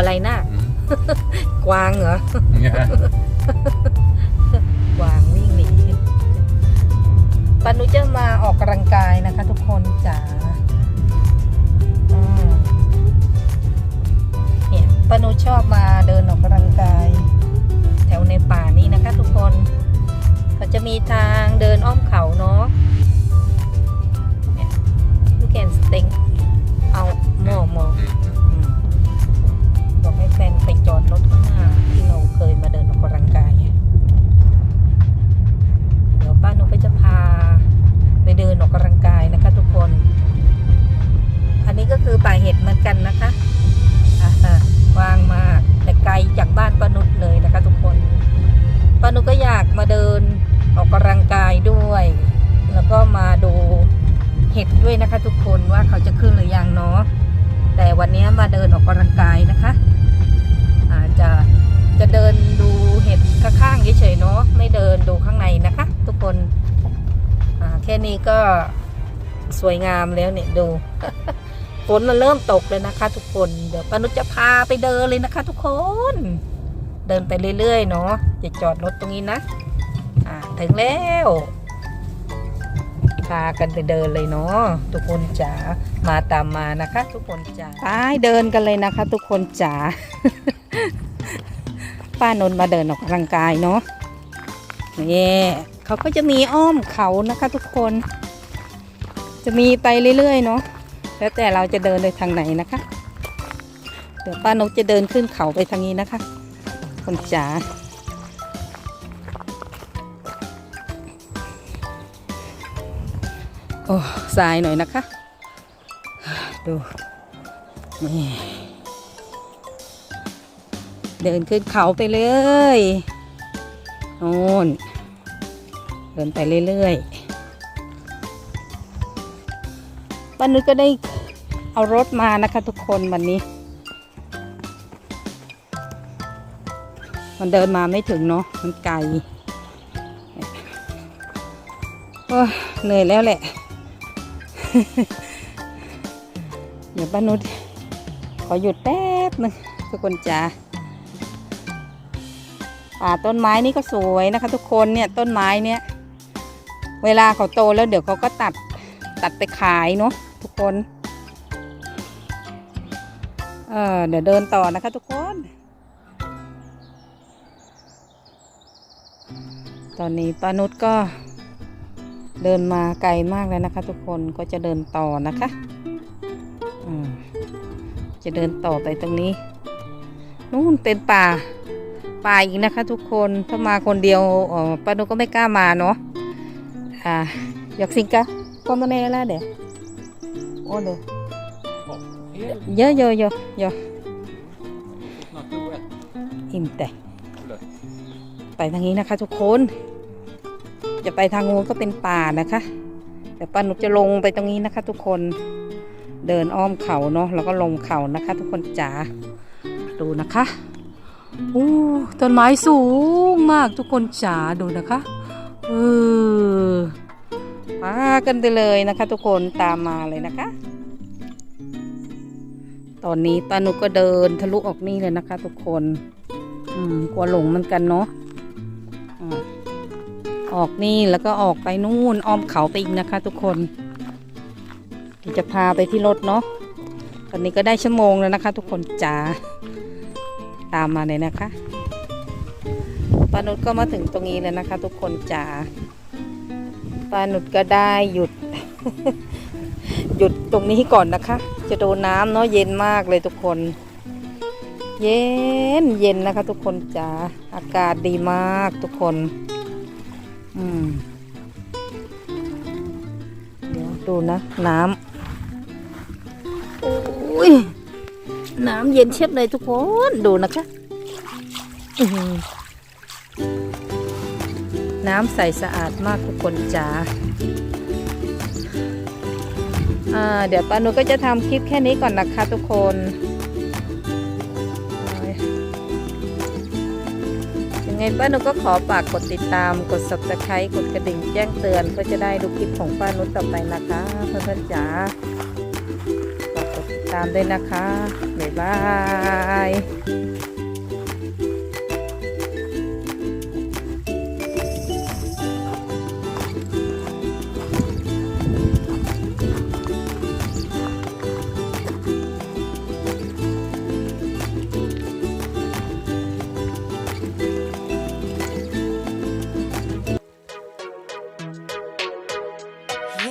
โอ้ยตัวอะไรน่ะอืมกวางเหรอเนี่ยกวางวิ่งหนีปานุจะมาออกกำลังกายนะคะ ทุกคนจ๋าอืมเนี่ยปานุชอบมาเดินออกกำลังกาย แถวในป่านี้นะคะ ทุกคน เขาจะมีทางเดินอ้อม ค่นี้ก็สวยงามแล้วเนี่ยดูฝนมันเริ่มตกเลยนะคะ ทุกคนเดี๋ยวปานุจะพาไปเดินเลยนะคะ ทุกคน เดินไปเรื่อยๆเนาะจะจอดรถตรงนี้นะอ่าถึงแล้วพากันไปเดินเลยเนาะทุกคนจ๋ามาตามมานะคะ ทุกคนจ๋าไปเดินกันเลยนะคะ ทุกคนจ๋าป้านนมาเดินออกกำลังกายเนาะนี่ เขาก็จะมีอ้อมเขานะคะทุกคน จะมีไปเรื่อยๆเนาะแล้วแต่เราจะเดินไปทางไหนนะคะ เดี๋ยวป้านกจะเดินขึ้นเขาไปทางนี้นะคะ คนจ๋าโอ้สายหน่อยนะคะ ดูนี่เดินขึ้นเขาไปเลย โน่น เดินไปเรื่อยๆป้านุชก็ได้เอารถมานะคะทุกคนวันนี้ มันเดินมาไม่ถึงเนาะมันไกลโอ้เหนื่อยแล้วแหละ เดี๋ยวป้านุชขอหยุดแป๊บหนึงทุกคนจ้าป่าต้นไม้นี่ก็สวยนะคะ ทุกคนเนี่ยต้นไม้เนี่ย เวลาเขาโตแล้วเดี๋ยวเขาก็ตัดตัดไปขายเนาะทุกคนเออเดี๋ยวเดินต่อนะคะทุกคน ตอนนี้ป้านุชก็เดินมาไกลมากแล้วนะคะ ทุกคนก็จะเดินต่อนะคะจะเดินต่อไปตรงนี้นู่นเป็นป่า ป่าอีกนะคะ ทุกคนถ้ามาคนเดียวป้านุก็ไม่กล้ามาเนาะ อ่าอยากสิงกะก็มาแน่ละเดี๋ยวโอ้เดี๋ยวเยอะเยอะเยอะเยอะ Not too wet. อิ่มแต่เลยไปทางนี้นะคะ ทุกคน จะไปทางงูนก็เป็นป่านะคะแต่ป้านุชจะลงไปตรงนี้นะคะ ทุกคนเดินอ้อมเขาเนาะแล้วก็ลงเขานะคะ ทุกคนจ๋าดูนะคะอู้ต้นไม้สูงมากทุกคนจ๋าดูนะคะเออมา กันไปเลยนะคะ ทุกคนตามมาเลยนะคะ ตอนนี้ปานุก็เดินทะลุออกนี่เลยนะคะ ทุกคนอืมกลัวหลงเหมือนกันเนาะออกนี่แล้วก็ออกไปนู่นอ้อมเขาไปอีกนะคะ ทุกคนจะพาไปที่รถเนาะตอนนี้ก็ได้ชั่วโมงแล้วนะคะ ทุกคนจ๋าตามมาเลยนะคะปานุชก็มาถึงตรงนี้แล้วนะคะ ทุกคนจ๋า ปาหนุชก็ได้หยุด หยุดตรงนี้ก่อนนะคะ จะโดนน้ำเนาะเย็นมากเลยทุกคน เย็นเย็นนะคะ ทุกคนจ๋าอากาศดีมากทุกคน อืมเดี๋ยวดูนะ น้ำโอ้ยน้ำเย็นเชียบเลยทุกคน ดูนะคะ น้ำใสสะอาดมากทุกคนจ๋าเดี๋ยวป้านุก็จะทำคลิปแค่นี้ก่อนนะคะทุกคนยังไงป้านุก็ขอฝากกดติดตามกด subscribe กดกระดิ่งแจ้งเตือนเพื่อจะได้ดูคลิปของป้านุต่อไปนะคะเพื่อนๆจ๋าฝากกดติดตามด้วยนะคะ บ๊ายบาย